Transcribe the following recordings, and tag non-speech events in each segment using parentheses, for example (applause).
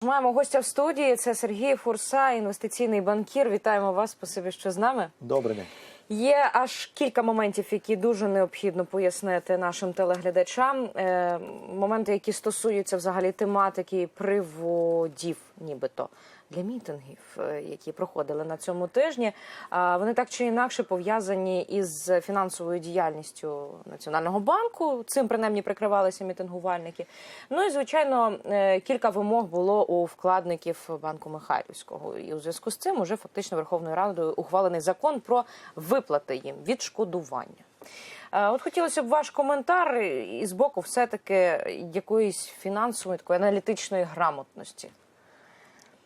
Маємо гостя в студії. Це Сергій Фурса, інвестиційний банкір. Вітаємо вас. Спасибі, що з нами. Добрий день. Є аж кілька моментів, які дуже необхідно пояснити нашим телеглядачам. Е, моменти, які стосуються взагалі тематики приводів, нібито для мітингів, е, які проходили на цьому тижні. Вони так чи інакше пов'язані із фінансовою діяльністю Національного банку. Цим принаймні прикривалися мітингувальники. Ну і звичайно, е, кілька вимог було у вкладників банку Михайлівського. І у зв'язку з цим уже фактично Верховною Радою ухвалений закон про виплати їм відшкодування. Е, От хотілося б ваш коментар і з боку, все-таки якоїсь фінансової такої аналітичної грамотності.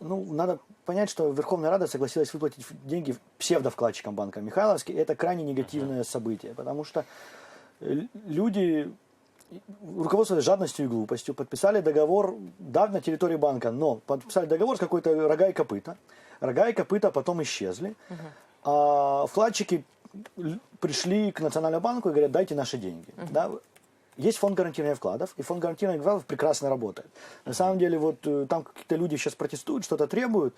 Ну, надо понять, что Верховная Рада согласилась выплатить деньги псевдовкладчикам банка Михайловский. Это крайне негативное событие, потому что э, люди, руководствуясь жадностью и глупостью, подписали договор, да, на территории банка, но подписали договор с какой-то рога и копыта. Рога и копыта потом исчезли. А вкладчики л- пришли к Национальному банку и говорят, дайте наши деньги. Да? Есть фонд гарантирования вкладов, и фонд гарантирования вкладов прекрасно работает. На самом деле, вот э, там какие-то люди сейчас протестуют, что-то требуют,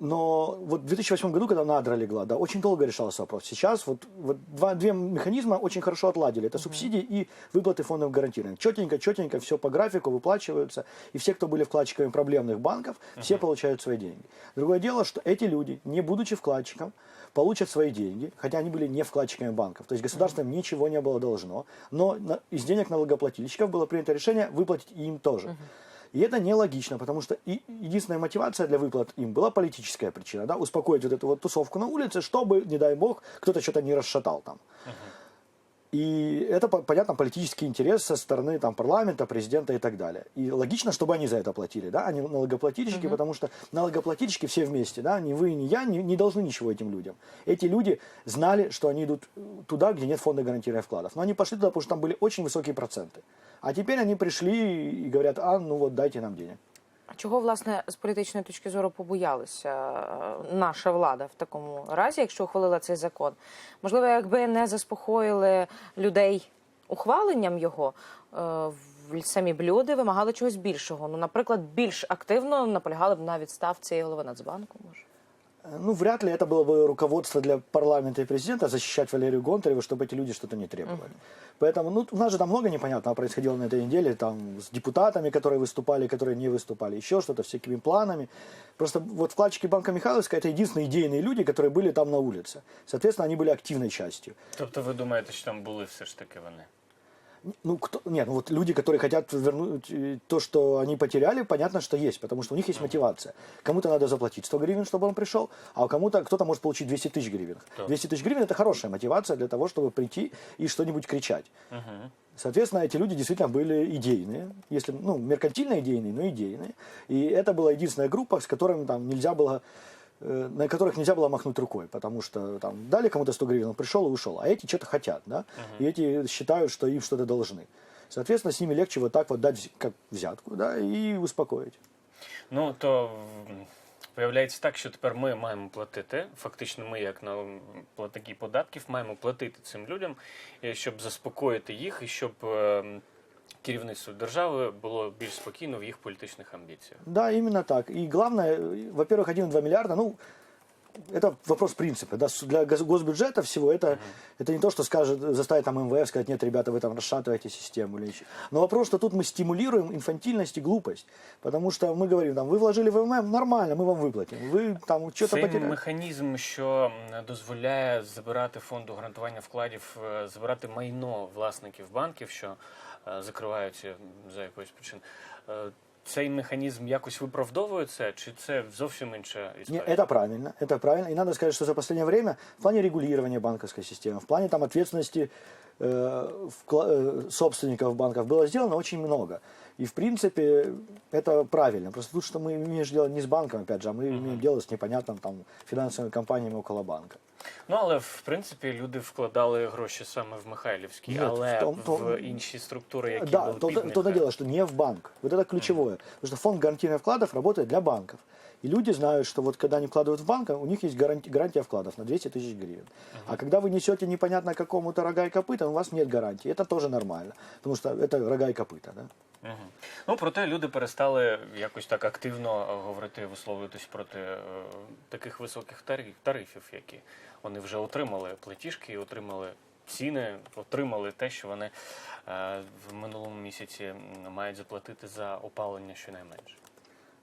но вот в 2008 году, когда Надра легла, да, очень долго решался вопрос. Сейчас вот, вот два, две механизма очень хорошо отладили. Это субсидии и выплаты фондов гарантирования. Четенько, четенько, все по графику выплачиваются. И все, кто были вкладчиками проблемных банков, все получают свои деньги. Другое дело, что эти люди, не будучи вкладчиком, получат свои деньги, хотя они были не вкладчиками банков. То есть государство им ничего не было должно, но из денег налогоплательщиков было принято решение выплатить им тоже. И это нелогично, потому что единственная мотивация для выплат им была политическая причина, да, успокоить вот эту вот тусовку на улице, чтобы, не дай бог, кто-то что-то не расшатал там. И это, по- понятно, политический интерес со стороны там, парламента, президента и так далее. И логично, чтобы они за это платили, да, они налогоплательщики, потому что налогоплательщики все вместе, да, ни вы, ни я не, не должны ничего этим людям. Эти люди знали, что они идут туда, где нет фонда гарантирования вкладов. Но они пошли туда, потому что там были очень высокие проценты. А теперь они пришли и говорят, а, ну вот дайте нам денег. Чого власне з політичної точки зору побоялася е, наша влада в такому разі, якщо ухвалила цей закон? Можливо, якби не заспокоїли людей ухваленням його, е, самі б люди вимагали чогось більшого. Ну, наприклад, більш активно наполягали б на відставці голови Нацбанку. Може. Э, Ну, вряд ли это было бы руководство для парламента и президента защищать Валерию Гонтареву, чтобы эти люди что-то не требовали. Поэтому, ну, у нас же там много непонятного происходило на этой неделе, там, с депутатами, которые выступали, которые не выступали, еще что-то, всякими планами. Просто вот вкладчики Банка Михайловска – это единственные идейные люди, которые были там на улице. Соответственно, они были активной частью. Тобто ви думаєте, що там були все ж таки вони? Ну, кто, нет, ну вот люди, которые хотят вернуть э, то, что они потеряли, понятно, что есть, потому что у них есть мотивация. Кому-то надо заплатить 100 гривен, чтобы он пришел, а у кому-то кто-то может получить 200 тысяч гривен. Так. 200 тысяч гривен – это хорошая мотивация для того, чтобы прийти и что-нибудь кричать. Соответственно, эти люди действительно были идейные, если, ну, меркантильно идейные, но идейные. И это была единственная группа, с которыми там нельзя было на которых нельзя было махнуть рукой, потому что там дали кому-то 100 гривен, он пришел и ушел, а эти что-то хотят, да, и эти считают, что им что-то должны. Соответственно, с ними легче вот так вот дать вз- как взятку, да, и успокоить. Ну то м, виявляється так, що тепер ми маємо платити. Фактично, ми, як на платники податків, маємо платити цим людям, е, щоб заспокоїти їх і щоб е, керівництво держави було більш спокійно в їх політичних амбіціях. Да, именно так. И главное, э, во-первых, 1,2 миллиарда, ну, это вопрос принципа. Да, с- для гос- госбюджета всего это, это не то, что скажет, заставит там МВФ сказать, нет, ребята, вы там расшатываете систему. Или еще. Но вопрос, что тут мы стимулируем инфантильность и глупость. Потому что мы говорим, там, вы вложили в МММ, нормально, мы вам выплатим. Вы там что-то Цей потеряли. механізм, що м, дозволяє забирати фонду гарантування вкладів, е, забирати майно власників банків, що е, закриваються за якоюсь причин. е, Цей механізм якось виправдовує це, чи це зовсім інша Не, історія? это правильно, это правильно. И надо сказать, что за последнее время в плане регулирования банковской системы, в плане там ответственности э, вкла- э, собственников банков было сделано очень много. И в принципе это правильно. Просто тут что мы имеем дело не с банком, опять же, а мы имеем дело с непонятным там финансовыми компаниями около банка. Ну але в принципі люди вкладали гроші саме в Михайлівський, Ні, але в тому- в тому- інші структури, які да, були то, під то, то Михайлівським. дело, что не в банк. Вот это ключевое. Потому что фонд гарантирования вкладов работает для банков. И люди знают, что вот когда они вкладывают в банк, у них есть гаранти- гарантия вкладов на 200 тысяч гривен. А когда вы несете непонятно какому-то рога и копыта, у вас нет гарантии. Это тоже нормально, потому что это рога и копыта. Да? Мгм. Ну, проте люди перестали якось так активно е, говорити, висловлюватись проти е, таких високих тариф, тарифів, які вони вже отримали платіжки, отримали ціни, отримали те, що вони е, в минулому місяці м, мають заплатити за опалення щонайменше.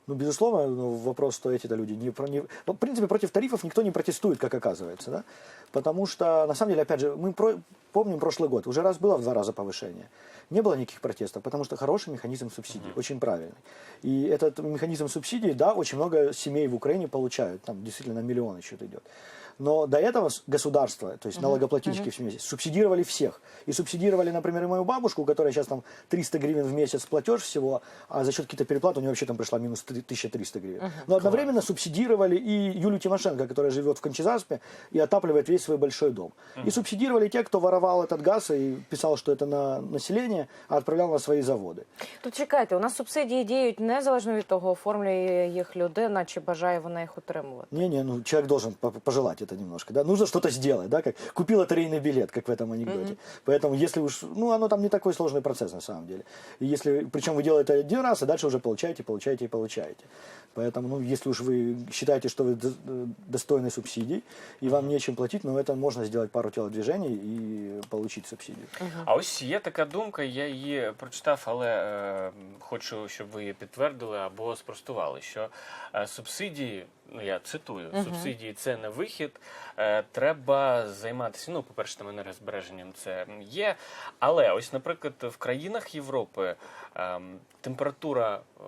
Ну, безусловно, ну, вопрос, что эти-то люди не, про- не... Ну, в принципе, против тарифов никто не протестует, как оказывается, да? Потому что, на самом деле, опять же, мы про- помним прошлый год, уже раз было в два раза повышение. Не было никаких протестов, потому что хороший механизм субсидий, очень правильный. И этот механизм субсидий, да, очень много семей в Украине получают, там действительно на миллионы счет идет. Но до этого государство, то есть налогоплательщики в семье, субсидировали всех. И субсидировали, например, и мою бабушку, у которой сейчас там 300 гривен в месяц платеж всего, а за счет каких-то переплат у нее вообще там пришла минус 3 1300 гривен. Но одновременно субсидировали и Юлю Тимошенко, которая живет в Кончезаспе и отапливает весь свой большой дом. И субсидировали те, кто воровал этот газ и писал, что это на население, а отправлял на свои заводы. То чекайте, у нас субсидії діють незалежно від того, оформлює їх людина чи бажає вона їх отримувати. Не-не, ну человек должен по- пожелать это немножко, да. Нужно что-то сделать, да, как купил лотерейный билет, как в этом анекдоте. Поэтому, если уж, ну, оно там не такой сложный процесс на самом деле. И если, причем вы делаете один раз, а дальше уже получаете, получаете и получаете. Поэтому, ну, если уж вы считаете, что вы до- достойны субсидий и вам нечем платить, ну, это можно сделать пару телодвижений и получить субсидию. А ось є така думка, я її прочитав, але е, хочу, щоб ви її підтвердили або спростували, що е, субсидії, Ну я цитую, субсидії це не вихід. Е, треба займатися. Ну, по-перше, там енергозбереженням це є. Але ось, наприклад, в країнах Європи е, температура е,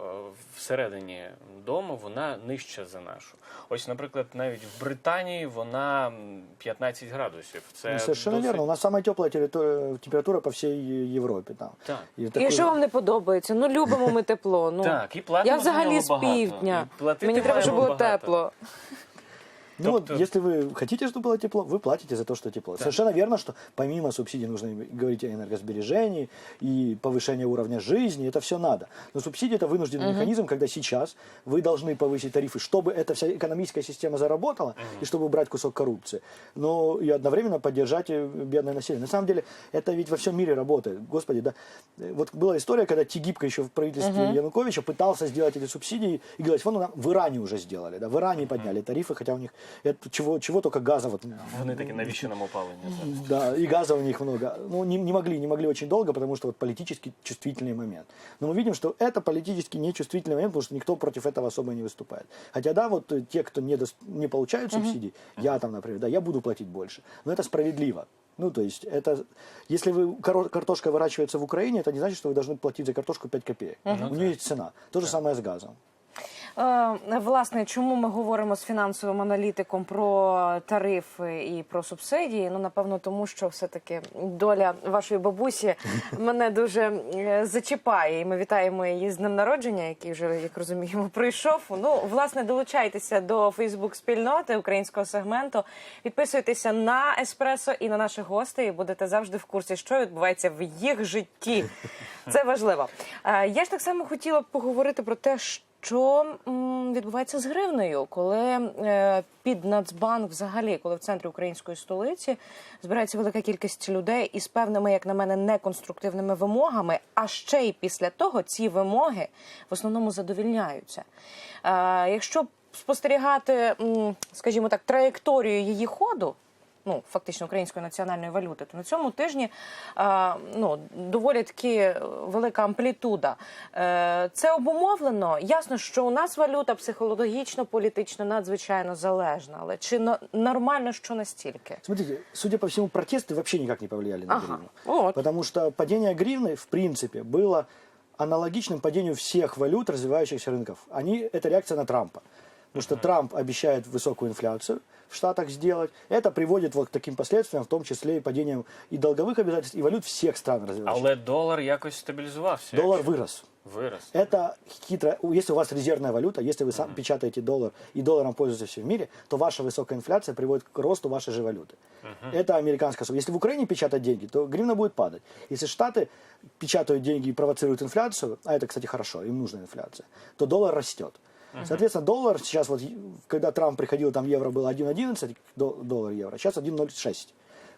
всередині дому вона нижча за нашу. Ось, наприклад, навіть в Британії вона м, 15 градусів. Це Ну, совершенно досить- верно. У нас самая теплая территор- температура по всей Европе там. Так. И І що вам не подобається? Ну любимо ми тепло. Ну Так, і платимо я взагалі з півдня. платити Мені треба, щоб було багато. тепло. було. Ну вот, если вы хотите, чтобы было тепло, вы платите за то, что тепло. Совершенно верно, что помимо субсидий нужно говорить о энергосбережении и повышении уровня жизни, это все надо. Но субсидии это вынужденный механизм, когда сейчас вы должны повысить тарифы, чтобы эта вся экономическая система заработала и чтобы убрать кусок коррупции, но и одновременно поддержать э, бедное население. На самом деле это ведь во всем мире работает. Господи, да. Вот была история, когда Тигибко еще в правительстве Януковича пытался сделать эти субсидии и говорить, вон в Иране уже сделали, да, в Иране подняли тарифы, хотя у них это чего, чего только газа вот Вони такі навіщо нам опалення? да, и газа у них много. Ну, не, не могли, не могли очень долго, потому что вот политически чувствительный момент. Но мы видим, что это политически нечувствительный момент, потому что никто против этого особо не выступает. Хотя, да, вот э, те, кто не, дос- не получают субсидий, я там, например, да, я буду платить больше. Но это справедливо. Ну, то есть, это, если вы, картошка выращивается в Украине, это не значит, что вы должны платить за картошку 5 копеек. У нее есть цена. То же самое с газом. Е, Власне, чому ми говоримо з фінансовим аналітиком про тарифи і про субсидії? Ну напевно, тому що все-таки доля вашої бабусі (laughs) мене дуже е, зачіпає. І ми вітаємо її з днем народження, який вже як розуміємо прийшов. Ну, власне, долучайтеся до Фейсбук спільноти українського сегменту. Підписуйтеся на еспресо і на наших гостей. і Будете завжди в курсі, що відбувається в їх житті. (laughs) Це важливо. Е, Я ж так само хотіла б поговорити про те, що м, відбувається з гривнею, коли е, під Нацбанк, взагалі, коли в центрі української столиці збирається велика кількість людей із певними, як на мене, неконструктивними вимогами. А ще й після того ці вимоги в основному задовільняються. Е, якщо спостерігати, скажімо так, траєкторію її ходу Ну, фактично української національної валюти, то на цьому тижні е, ну, доволі таки велика амплітуда. Е, це обумовлено. Ясно, що у нас валюта психологічно, політично надзвичайно залежна. Але чи но- нормально, що настільки? Смотрите, судя по всему, протесты вообще никак не повлияли на Ага, гривну. вот. Потому что падение гривны, в принципе, было аналогичным падению всех валют развивающихся рынков. Они, это реакция на Трампа. Потому что Трамп обещает высокую инфляцию в Штатах сделать. Это приводит вот к таким последствиям, в том числе и падением и долговых обязательств, и валют всех стран развивающихся. Але долар якось стабілізувався. Доллар якщо- вырос. вирос. Это хитро. Если у вас резервная валюта, если вы сам печатаете доллар и долларом пользуетесь все в мире, то ваша высокая инфляция приводит к росту вашей же валюты. Это американская особенность. Если в Украине печатать деньги, то гривна будет падать. Если Штаты печатают деньги и провоцируют инфляцию, а это, кстати, хорошо, им нужна инфляция, то доллар растет. Соответственно, доллар сейчас, вот, когда Трамп приходил, там евро было 1,11 до- доллар евро, сейчас 1,06.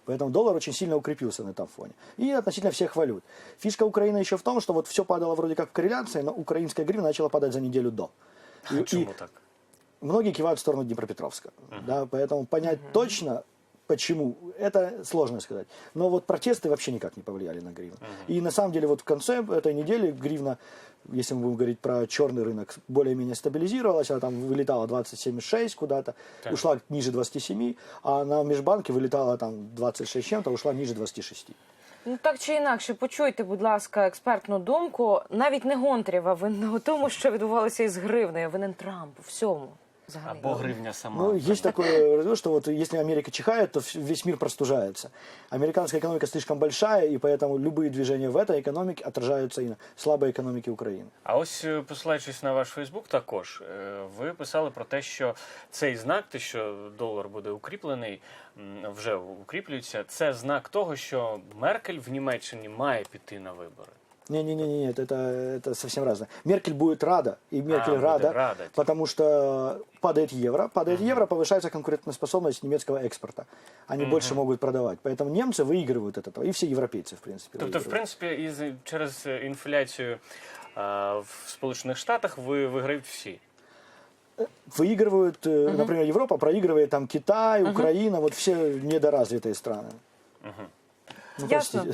Поэтому доллар очень сильно укрепился на этом фоне. И относительно всех валют. Фишка Украины еще в том, что вот все падало вроде как в корреляции, но украинская гривна начала падать за неделю до. И- Чому и- так? многие кивают в сторону Днепропетровска. Да, поэтому понять точно, почему, это сложно сказать. Но вот протесты вообще никак не повлияли на гривну. И на самом деле вот в конце этой недели гривна, если мы будем говорить про черный рынок, более-менее стабилизировалась, она там вылетала 27,6 куда-то, Так. ушла ниже 27, а на межбанке вылетала там 26 чем-то, ушла ниже 26. Ну так чи інакше, почуйте, будь ласка, експертну думку. Навіть не Гонтарєва винна у тому, що відбувалося із гривнею, винен Трамп у всьому. Взагалі. Або гривня сама. Ну, есть такое, разговор, что вот если Америка чихает, то вс- весь мир простужается. Американская экономика слишком большая, и поэтому любые движения в этой экономике отражаются и на слабой экономике Украины. А ось е, посилаючись на ваш Фейсбук, також е, ви писали про те, що цей знак, те, що долар буде укріплений, м, вже укріплюється, це знак того, що Меркель в Німеччині має піти на вибори. Не-не-не, нет, это, это совсем разное. Меркель будет рада, и Меркель будет рада, рада. потому что падает евро, падает евро, повышается конкурентоспособность немецкого экспорта. Они больше могут продавать. Поэтому немцы выигрывают от этого, и все европейцы, в принципе. Тобто, в выигрывают. принципі, із через е, інфляцію е, в Сполучених Штатах ви виграють всі. Выигрывают, э, например, Европа проигрывает там Китай, Украина, вот все недоразвитые страны. Ну, Ясно. простите.